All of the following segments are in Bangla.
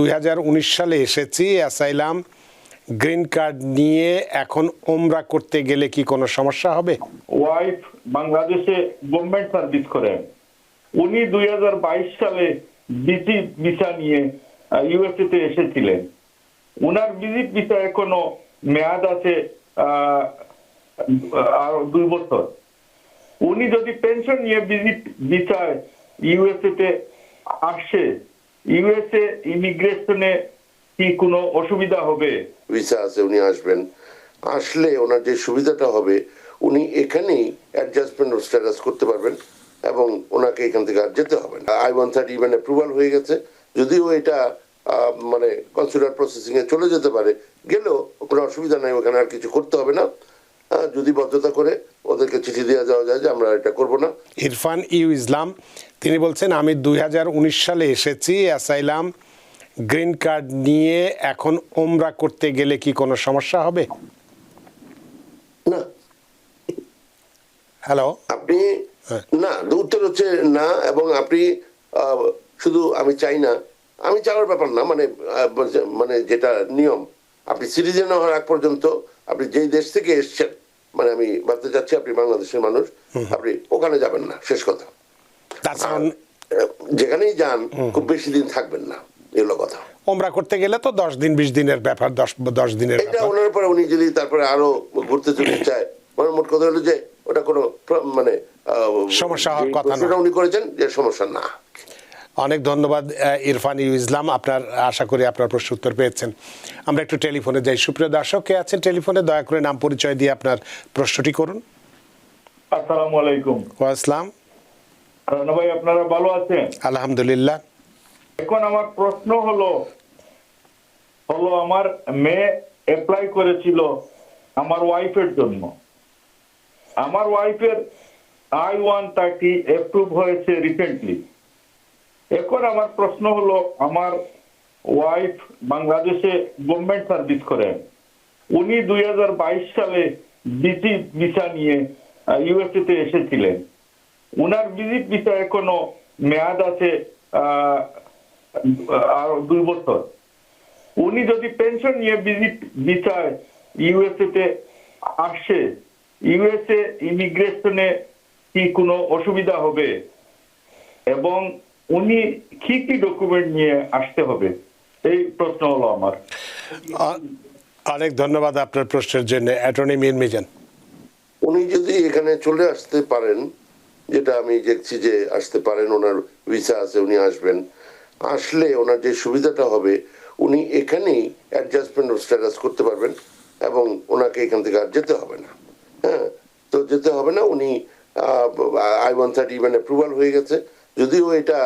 দুই হাজার উনিশ সালে এসেছি, অ্যাসাইলাম গ্রিন কার্ড নিয়ে এখন ওমরা করতে গেলে কি কোনো সমস্যা হবে? ওয়াইফ বাংলাদেশে গভর্নমেন্ট সার্ভিস করেন উনি দুই হাজার বাইশ সালে ভিজিট ভিসা নিয়ে ইউএসএ এসেছিলেন। উনার ভিজিট ভিসা এখনও মেয়াদ আছে আরও দুই বছর। উনি যদি পেনশন নিয়ে ভিজিট ভিসায় ইউএসএ তে আসে ইউএসএ ইমিগ্রেশনে কি কোনো অসুবিধা হবে? ভিসা আছে, উনি আসবেন। আসলে ওনার যে সুবিধাটা হবে, উনি এখানেই অ্যাডজাস্টমেন্ট অফ স্ট্যাটাস করতে পারবেন এবং ওনাকে এখান থেকে আর যেতে হবে না। আই ওয়ান থার্টি মানে অ্যাপ্রুভাল হয়ে গেছে। যদিও এটা মানে কনসিডার প্রসেসিং এ চলে যেতে পারে, গেলেও কোনো অসুবিধা নাই, ওখানে আর কিছু করতে হবে না। যদি বদ্ধতা করে ওদেরকে চিঠি দেওয়া যাওয়া যায় যে আমরা এটা করব না। ইরফান ইউ ইসলাম তিনি বলছেন আমি দুই হাজার উনিশ সালে এসেছি অ্যাসাইলাম গ্রিন কার্ড নিয়ে এখন ওমরা করতে গেলে কি কোনো সমস্যা হবে? না। হ্যালো। আপনি হ্যাঁ। না উত্তর হচ্ছে না এবং আপনি শুধু আমি চাই না। আমি চাওয়ার ব্যাপার না মানে মানে যেটা নিয়ম আপনি সিটিজেন হওয়ার আগ পর্যন্ত আপনি যেই দেশ থেকে এসছেন মানে আমি ভাবতে চাচ্ছি আপনি বাংলাদেশের মানুষ আপনি ওখানে যাবেন না শেষ কথা। যেখানেই যান খুব বেশি দিন থাকবেন না এগুলো কথা। ওমরা করতে গেলে তো দশ দিন বিশ দিনের ব্যাপার দশ দশ দিনের এটা ওনার পরে উনি যদি তারপরে আরও ঘুরতে চলে চায় মানে মোট কথা হলো যে ওটা কোনো মানে সমস্যা হওয়ার কথা না। উনি করেছেন যে সমস্যা না। অনেক ধন্যবাদ ইরফান ইউ ইসলাম। আপনার আশা করি আপনার প্রশ্ন উত্তর পেয়েছেন। আমরা একটু টেলিফোনে যাই। সুপ্রিয় দর্শক কে আছেন টেলিফোনে? দয়া করে নাম পরিচয় দিয়ে আপনার প্রশ্নটি করুন। আসসালামু আলাইকুম। আসসালাম। রানা ভাই আপনারা ভালো আছেন? আলহামদুলিল্লাহ। এখন আমার প্রশ্ন হলো হলো আমার মেয়ে অ্যাপ্লাই করেছিল আমার ওয়াইফের জন্য। আমার ওয়াইফের আই ওয়ান থার্টি অ্যাপ্রুভ হয়েছে রিসেন্টলি এখন আমার প্রশ্ন হলো, আমার ওয়াইফ বাংলাদেশে গভর্নমেন্ট সার্ভিস করেন উনি দুই হাজার বাইশ সালে ভিজিট ভিসা নিয়ে ইউএসএ তে এসেছিলেন। উনার ভিজিট ভিসা এখনও মেয়াদ আছে আরও দুই বছর। উনি যদি পেনশন নিয়ে ভিজিট ভিসায় ইউএসএ তে আসে ইউএসএ ইমিগ্রেশনে কি কোনো অসুবিধা হবে? এবং উনি কি কি ডকুমেন্ট নিয়ে আসতে হবে? এই প্রশ্ন হলো আমার। অনেক ধন্যবাদ আপনার প্রশ্নের জন্য অ্যাটর্নি মির মিজান। উনি যদি এখানে চলে আসতে পারেন যেটা আমি দেখছি যে আসতে পারেন ওনার ভিসা আছে উনি আসবেন। আসলে ওনার যে সুবিধাটা হবে উনি এখানেই অ্যাডজাস্টমেন্ট অফ স্ট্যাটাস করতে পারবেন এবং ওনাকে এখান থেকে আর যেতে হবে না। হ্যাঁ তো যেতে হবে না উনি আই ওয়ান থার্টি মানে অ্যাপ্রুভাল হয়ে গেছে। যদিও এটা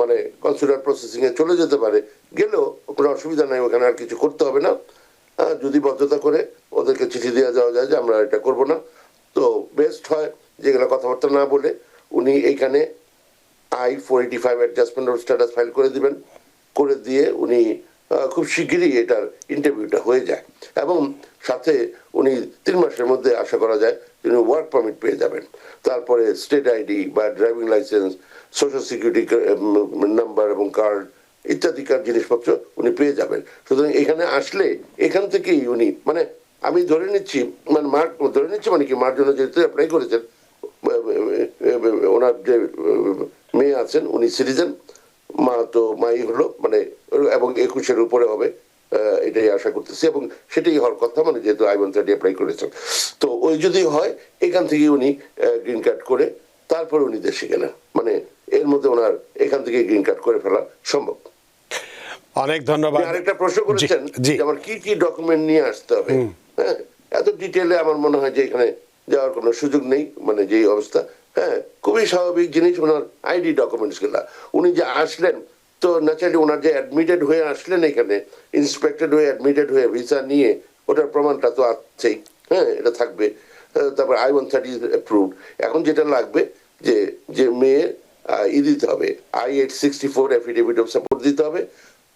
মানে কনসিডার প্রসেসিং এ চলে যেতে পারে, গেলেও কোনো অসুবিধা নাই, ওখানে আর কিছু করতে হবে না। যদি বদ্ধতা করে ওদেরকে চিঠি দেওয়া যাওয়া যায় যে আমরা এটা করব না। তো বেস্ট হয় যে যেগুলো কথাবার্তা না বলে উনি এইখানে I four eighty five adjustment of status file করে দিবেন। করে দিয়ে উনি খুব শিগগিরই এটার ইন্টারভিউটা হয়ে যায়। এবং সাথে উনি তিন মাসের মধ্যে আশা করা যায় তিনি ওয়ার্ক পারমিট পেয়ে যাবেন তারপরে স্টেট আইডি বা driving licence social security number এবং কার্ড ইত্যাদি কার জিনিসপত্র উনি পেয়ে যাবেন সুতরাং এখানে আসলে এখান থেকেই উনি মানে আমি ধরে নিচ্ছি মানে মার ধরে নিচ্ছি মানে কি মার জন্য যেহেতু অ্যাপ্লাই করেছেন ওনার যে মেয়ে আছেন উনি সিটিজেন মা তো মাই হলো মানে এবং একুশের উপরে হবে এটাই আশা করতেছি এবং সেটাই হওয়ার কথা মানে যেহেতু আই ওয়ান থার্টি অ্যাপ্লাই করেছেন। তো ওই যদি হয় এখান থেকে উনি গ্রিন কার্ড করে তারপর উনি দেশে গেলেন। মানে এর মধ্যে ওনার এখান থেকে গ্রিন কার্ড করে ফেলা সম্ভব। অনেক ধন্যবাদ। আরেকটা প্রশ্ন করেছেন যে আমার কি কি ডকুমেন্ট নিয়ে আসতে হবে? হ্যাঁ এত ডিটেলে আমার মনে হয় যে এখানে যাওয়ার কোনো সুযোগ নেই মানে যেই অবস্থা। হ্যাঁ খুবই স্বাভাবিক জিনিস ওনার আইডি ডকুমেন্টসগুলা। উনি যে আসলেন তো ন্যাচারালি ওনার যে অ্যাডমিটেড হয়ে আসলেন এখানে ইন্সপেক্টেড হয়ে অ্যাডমিটেড হয়ে ভিসা নিয়ে, ওটার প্রমাণটা তো আছেই হ্যাঁ এটা থাকবে। তারপর আই ওয়ান থার্টি অ্যাপ্রুভড এখন যেটা লাগবে যে যে মেয়ের ই দিতে হবে I eight sixty four affidavit of support দিতে হবে।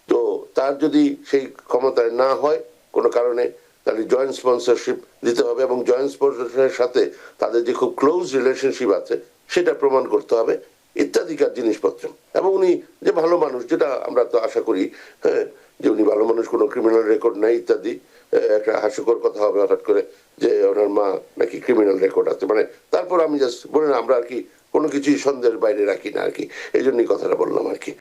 তো তার যদি সেই ক্ষমতায় না হয়, কোনো কারণে, তাহলে জয়েন্ট স্পন্সরশিপ দিতে হবে এবং জয়েন্ট স্পন্সরশিপের সাথে তাদের যে খুব ক্লোজ রিলেশনশিপ আছে, সেটা প্রমাণ করতে হবে। ইত্যাদিকার জিনিসপত্র। এবং উনি যে ভালো মানুষ, যেটা আমরা তো আশা করি হ্যাঁ যে উনি ভালো মানুষ, কোনো ক্রিমিনাল রেকর্ড নাই ইত্যাদি একটা হাস্যকর কথা হবে হঠাৎ করে যে ওনার মা নাকি ক্রিমিনাল রেকর্ড আছে। মানে তারপর আমি জাস্ট বলি আমরা আর কি কোনো কিছুই সন্দেহের বাইরে রাখি না আর কি। এই জন্যই কথাটা বললাম আর কি।